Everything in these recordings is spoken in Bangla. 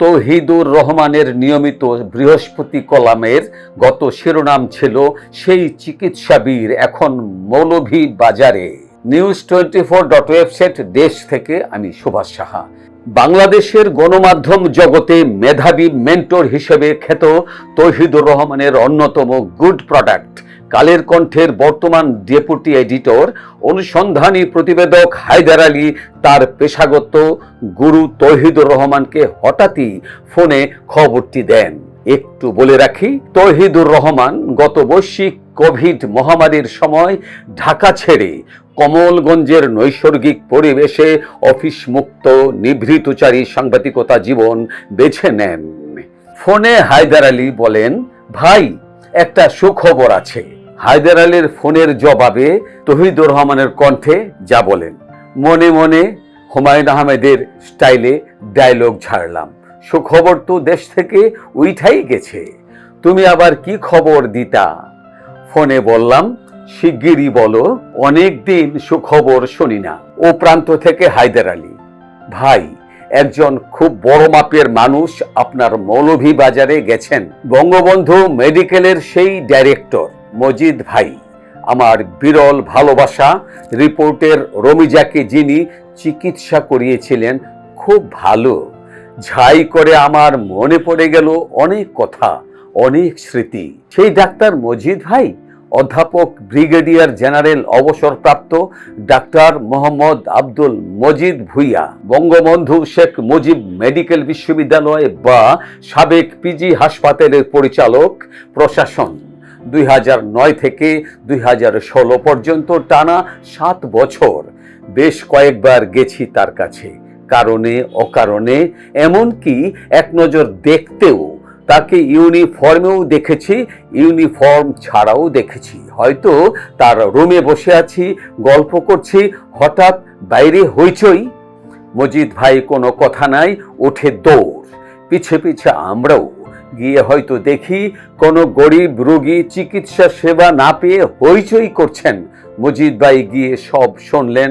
তৌহিদুর রহমানের নিয়মিত বৃহস্পতি কলামের গত শিরোনাম ছিল সেই চিকিৎসাবীর এখন মৌলভী বাজারে news twenty four dot website দেশ থেকে আমি সুভাষ সাহা। বাংলাদেশের গণমাধ্যম জগতে মেধাবী মেন্টর হিসেবে খ্যাত তৌহিদুর রহমানের অন্যতম গুড প্রোডাক্ট কালের কণ্ঠের বর্তমান ডেপুটি এডিটর, অনুসন্ধানী প্রতিবেদক হায়দার আলী, তার পেশাগত গুরু তৌহিদুর রহমানকে হঠাৎই ফোনে খবরটি দেন। একটু বলে রাখি, তৌহিদুর রহমান গত বৈশ্বিক কোভিড মহামারীর সময় ঢাকা ছেড়ে কমলগঞ্জের নৈসর্গিক পরিবেশে অফিস মুক্ত নিভৃতচারী সাংবাদিকতা জীবন বেছে নেন। ফোনে হায়দার আলী বলেন, ভাই, একটা সুখবর আছে। হায়দার আলীর ফোনের জবাবে তহিদুর রহমানের কণ্ঠে যা বলেন, মনে মনে হুমায়ুন আহমেদের স্টাইলে ডায়লগ ছাড়লাম সুখবর তো দেশ থেকে উইঠাই গেছে, তুমি আবার কি খবর দিতা? ফোনে বললাম, শিগগিরই বলো, অনেক দিন সুখবর শুনি না। ও প্রান্ত থেকে হায়দার আলী, ভাই, একজন খুব বড় মাপের মানুষ আপনার মৌলভী বাজারে গেছেন। বঙ্গবন্ধু মেডিকেলের সেই ডাইরেক্টর। মজিদ ভাই, আমার বিরল ভালোবাসা। রিপোর্টের রমিজাকে যিনি চিকিৎসা করিয়েছিলেন, খুব ভালো। ঝাই করে আমার মনে পড়ে গেল অনেক কথা, অনেক স্মৃতি। সেই ডাক্তার মজিদ ভাই, অধ্যাপক ব্রিগেডিয়ার জেনারেল অবসরপ্রাপ্ত ডাক্তার মোহাম্মদ আব্দুল মজিদ ভুইয়া, বঙ্গবন্ধু শেখ মুজিব মেডিকেল বিশ্ববিদ্যালয় বা সাবেক পিজি হাসপাতালের পরিচালক, প্রশাসন। দুই থেকে দুই হাজার ষোলো পর্যন্ত টানা সাত বছর। বেশ কয়েকবার গেছি তার কাছে, কারণে অকারণে। এমনকি এক নজর দেখতেও তাকে ইউনিফর্মেও দেখেছি, ইউনিফর্ম ছাড়াও দেখেছি। হয়তো তার রুমে বসে আছি, গল্প করছি, হঠাৎ বাইরে হইচই। মজিদ ভাই কোনো কথা নাই ওঠে দৌড়। পিছে পিছে আমরাও গিয়ে হয়তো দেখি কোনো গরিব রোগী চিকিৎসা সেবা না পেয়ে হইচই করছেন। মজিদ ভাই গিয়ে সব শুনলেন,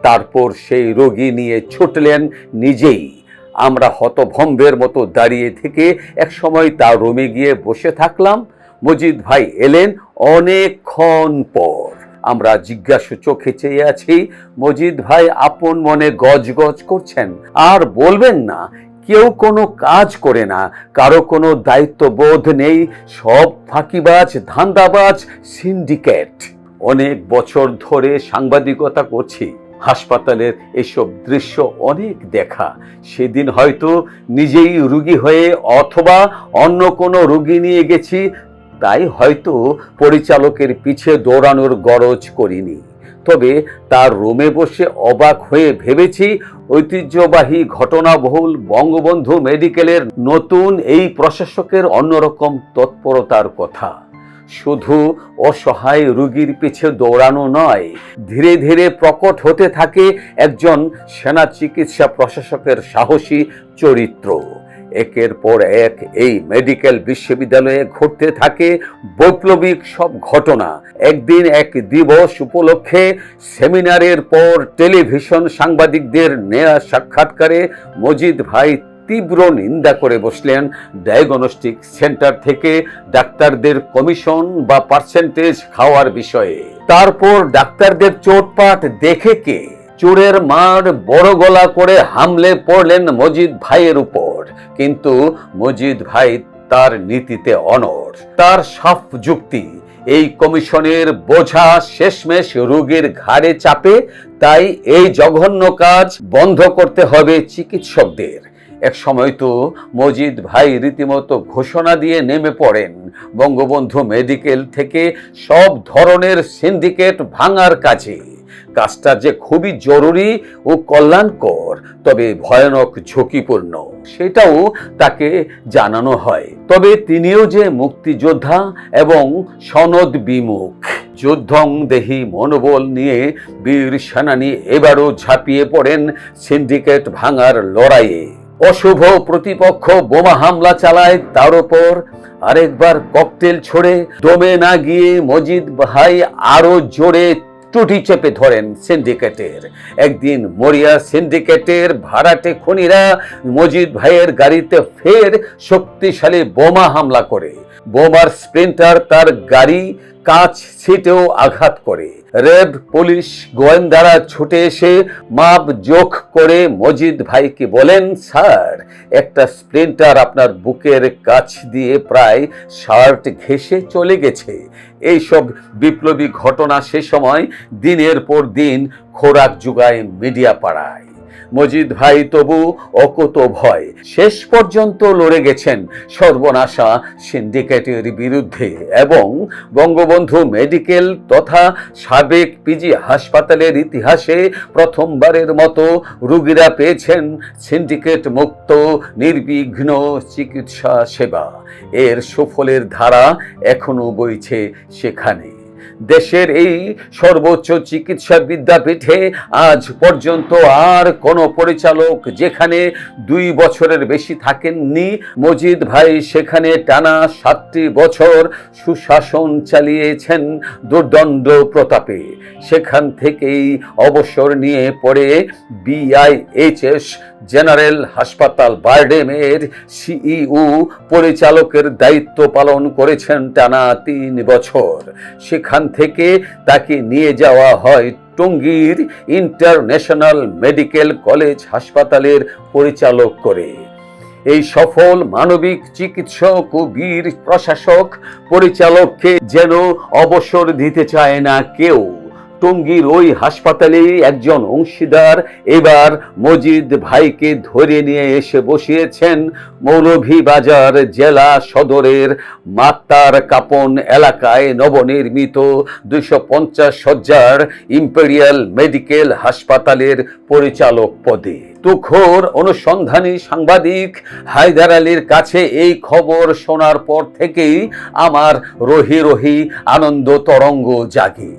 তারপর সেই রোগী নিয়ে ছুটলেন নিজেই। আমরা হতভম্বের মতো দাঁড়িয়ে থেকে এক সময় তার রুমে গিয়ে বসে থাকলাম। মজিদ ভাই এলেন অনেকক্ষণ পর। আমরা জিজ্ঞাসু চোখে চেয়ে আছি, মজিদ ভাই আপন মনে গজ গজ করছেন, আর বলবেন না কেউ কোনো কাজ করে না, কারও কোনো দায়িত্ববোধ নেই, সব ফাঁকিবাজ, ধান্দাবাজ, সিন্ডিকেট। অনেক বছর ধরে সাংবাদিকতা করছি, হাসপাতালের এসব দৃশ্য অনেক দেখা। সেদিন হয়তো নিজেই রুগী হয়ে অথবা অন্য কোনো রুগী নিয়ে গেছি, তাই হয়তো পরিচালকের পিছে দৌড়ানোর গরজ করিনি। তবে তার রোমে বসে অবাক হয়ে ভেবেছি ঐতিহ্যবাহী ঘটনাবহুল বঙ্গবন্ধু মেডিকেলের নতুন এই প্রশাসকের অন্যরকম তৎপরতার কথা। শুধু অসহায় রুগীর পিছে দৌড়ানো নয়, ধীরে ধীরে প্রকট হতে থাকে একজন সেনা চিকিৎসা প্রশাসকের সাহসী চরিত্র। একের পর এক এই মেডিকেল বিশ্ববিদ্যালয়ে ঘটতে থাকে বৈপ্লবিক সব ঘটনা। একদিন এক দিবস উপলক্ষে সেমিনারের পর টেলিভিশন সাংবাদিকদের নেয়া সাক্ষাৎকারে মজিদ ভাই তীব্র নিন্দা করে বসলেন। ডায়াগনস্টিক সেন্টার থেকে ডাক্তারদের কমিশন বা পার্সেন্টেজ খাওয়ার বিষয়ে। তারপর ডাক্তারদের চোটপাট দেখে কে? চোরের মার বড় গলা করে হামলে পড়লেন মজিদ ভাইয়ের উপর। কিন্তু মজিদ ভাই তার নীতিতে অনর তার সাফ যুক্তি, এই কমিশনের বোঝা শেষমেশ রোগীর ঘাড়ে চাপে, তাই এই জঘন্য কাজ বন্ধ করতে হবে চিকিৎসকদের। এক সময় তো মজিদ ভাই রীতিমতো ঘোষণা দিয়ে নেমে পড়েন। বঙ্গবন্ধু মেডিকেল থেকে সব ধরনের সিন্ডিকেট ভাঙার কাজে। কাজটা যে খুবই জরুরি ও কল্যাণকর, তবে ভয়ানক ঝুঁকিপূর্ণ। সেটাও তাকে জানানো হয়। তবে তিনিও যে মুক্তিযোদ্ধা এবং সনদ বিমুখ। যুদ্ধং দেহি মনোবল নিয়ে বীর সেনানী এবারও ঝাঁপিয়ে পড়েন সিন্ডিকেট ভাঙার লড়াইয়ে। অশুভ প্রতিপক্ষ বোমা হামলা চালায়, তার উপর আরেকবার ককটেল ছড়ে দমে না গিয়ে মজিদ ভাই আরও জোরে টুটি চেপে ধরেন সিন্ডিকেটের। একদিন মরিয়া সিন্ডিকেটের ভাড়াটে খনিরা মজিদ ভাইয়ের গাড়িতে ফের শক্তিশালী বোমা হামলা করে। বোমার স্প্রিন্টার তার গাড়ি কাঁচ ছিটেও আঘাত করে। রেব পুলিশ গোয়েন্দারা ছুটে এসে মাপ যোগ করে মজিদ ভাইকে বলেন, স্যার, একটা স্প্লিন্টার আপনার বুকের কাছ দিয়ে প্রায় শার্ট ঘেসে চলে গেছে। এইসব বিপ্লবী ঘটনা সে সময় দিনের পর দিন খোরাক যোগায় মিডিয়া পাড়ায় মজিদ ভাই, তবু অকত ভয়। শেষ পর্যন্ত লড়ে গেছেন সর্বনাশা সিন্ডিকেটের বিরুদ্ধে এবং বঙ্গবন্ধু মেডিকেল তথা সাবেক পিজি হাসপাতালের ইতিহাসে প্রথমবারের মতো রুগীরা পেয়েছেন সিন্ডিকেট মুক্ত নির্বিঘ্ন চিকিৎসা সেবা। এর সুফলের ধারা এখনও বইছে সেখানে। দেশের এই সর্বোচ্চ চিকিৎসা বিদ্যাপীঠে আজ পর্যন্ত আর কোনো পরিচালক যেখানে দুই বছরের বেশি থাকেননি। মজিদ ভাই সেখানে টানা সাতটি বছর সুশাসন চালিয়েছেন দুর্দণ্ড প্রতাপে। সেখান থেকেই অবসর নিয়ে পড়ে বিআইএইচএস জেনারেল হাসপাতাল বারডেমের সিইও পরিচালকের দায়িত্ব পালন করেছেন টানা তিন বছর। সেখান থেকে তাকে নিয়ে যাওয়া হয় টঙ্গীর ইন্টারন্যাশনাল মেডিকেল কলেজ হাসপাতালের পরিচালক করে। এই সফল মানবিক চিকিৎসক ও বীর প্রশাসক পরিচালককে যেন অবসর দিতে চায় না কেউ। টঙ্গীর ওই হাসপাতালে একজন অংশীদার। এবার মজিদ ভাইকে ধরে নিয়ে এসে বসিয়েছেন মৌলভীবাজার জেলা সদরের মাত্তার কাপন এলাকায় নবনির্মিত দুইশো পঞ্চাশ সজ্জার ইম্পেরিয়াল মেডিকেল হাসপাতালের পরিচালক পদে। তুখোর অনুসন্ধানী সাংবাদিক হায়দার আলীর কাছে এই খবর শোনার পর থেকেই আমার রহি রহি আনন্দ তরঙ্গ জাগে।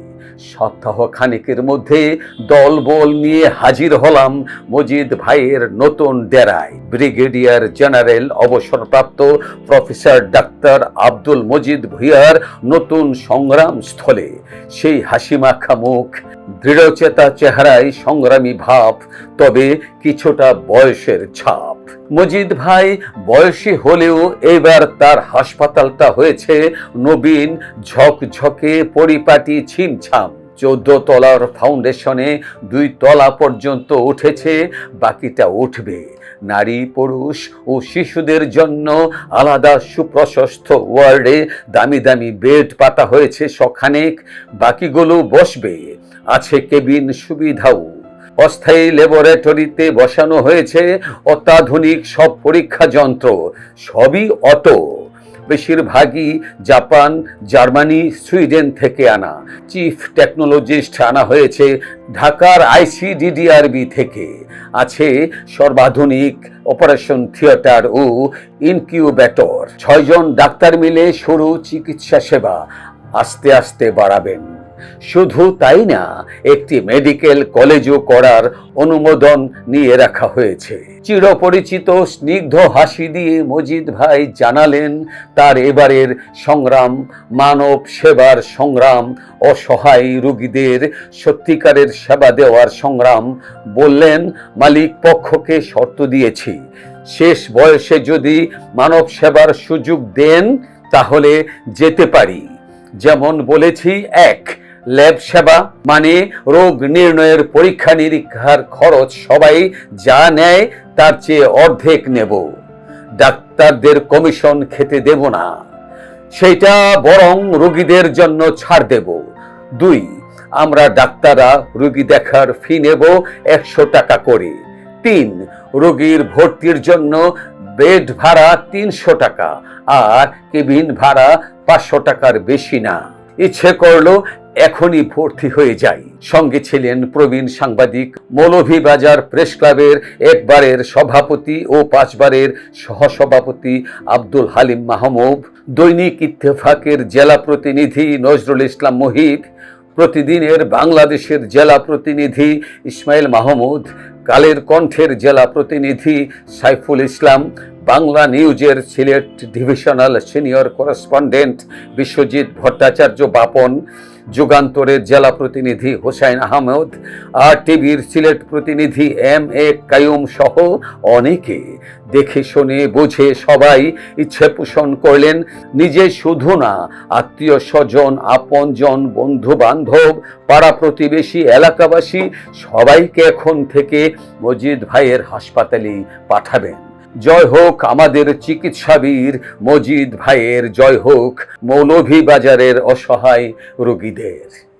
সপ্তাহ খানিকের মধ্যে দলবল নিয়ে হাজির হলাম মজিদ ভাইয়ের নতুন ডেরায়। ব্রিগেডিয়ার জেনারেল অবসরপ্রাপ্ত প্রফেসর ডাক্তার আব্দুল মজিদ ভুইয়ার নতুন সংগ্রাম স্থলে। সেই হাসিমাখা মুখ, দৃঢ়চেতা চেহারায় সংগ্রামী ভাব, তবে কিছুটা বয়সের ছাপ। মজিদ ভাই বয়সী হলেও এবার তার হাসপাতালটা হয়েছে নবীন ঝকঝকে পরিপাটি ছিমছাম। চোদ্দ তলার ফাউন্ডেশনে দুই তলা পর্যন্ত উঠেছে, বাকিটা উঠবে। নারী, পুরুষ ও শিশুদের জন্য আলাদা সুপ্রশস্ত ওয়ার্ডে দামি দামি বেড পাতা হয়েছে সখানেক বাকিগুলো বসবে। আছে কেবিন সুবিধাও। অস্থায়ী ল্যাবরেটরিতে বসানো হয়েছে অত্যাধুনিক সব পরীক্ষা যন্ত্র, সবই অটো। বেশিরভাগই জাপান, জার্মানি, সুইডেন থেকে আনা। চিফ টেকনোলজিস্ট আনা হয়েছে ঢাকার আইসিডিডিআরবি থেকে। আছে সর্বাধুনিক অপারেশন থিয়েটার ও ইনকিউবেটর। ছয়জন ডাক্তার মিলে শুরু চিকিৎসা সেবা আস্তে আস্তে বাড়াবেন। শুধু তাই না, একটি মেডিকেল কলেজও করার অনুমোদন নিয়ে রাখা হয়েছে। চিরপরিচিত, স্নিগ্ধ হাসি দিয়ে মজিদ ভাই জানালেন, তার এবারের সংগ্রাম, মানব সেবার সংগ্রাম, অসহায় রোগীদের সত্যিকারের সেবা দেওয়ার সংগ্রাম বললেন, মালিক পক্ষকে শর্ত দিয়েছি। শেষ বয়সে যদি মানব সেবার সুযোগ দেন, তাহলে যেতে পারি। যেমন বলেছি, এক ল্যাব সেবা মানে রোগ নির্ণয়ের পরীক্ষা নিরীক্ষার খরচ সবাই যা নেয় তার চেয়ে অর্ধেক নেব। ডাক্তারদের কমিশন খেতে দেব না। সেটা বরং রোগীদের জন্য ছাড় দেব। দুই, আমরা ডাক্তাররা রোগী দেখার ফি নেব একশো টাকা করে। তিন, রোগীর ভর্তির জন্য বেড ভাড়া তিনশো টাকা, আর কেবিন ভাড়া পাঁচশো টাকার বেশি না। ইচ্ছে করল এখনই ভর্তি হয়ে যাই। সঙ্গে ছিলেন প্রবীণ সাংবাদিক, মৌলভীবাজার প্রেস ক্লাবের একবারের সভাপতি ও পাঁচবারের সহসভাপতি আব্দুল হালিম মাহমুদ, দৈনিক ইত্তেফাকের জেলা প্রতিনিধি নজরুল ইসলাম মহিব প্রতিদিনের বাংলাদেশের জেলা প্রতিনিধি ইসমাইল মাহমুদ, কালের কণ্ঠের জেলা প্রতিনিধি সাইফুল ইসলাম বাংলা নিউজের Sylhet divisional senior correspondent Biswajit Bhattacharya Bapan, যুগান্তরের জেলা প্রতিনিধি হোসাইন আহমেদ আর টিভির সিলেট প্রতিনিধি এম এ কায়ুম সহ অনেকে। দেখে শুনে বুঝে সবাই ইচ্ছে পোষণ করলেন, নিজে শুধু না, আত্মীয় স্বজন, আপনজন বন্ধু বান্ধব পাড়া প্রতিবেশী, এলাকাবাসী সবাইকে এখন থেকে মজিদ ভাইয়ের হাসপাতালে পাঠাবেন। জয় হোক আমাদের চিকিৎসাবীর মজিদ ভাইয়ের জয় হোক মৌলভী বাজারের অসহায় রোগীদের।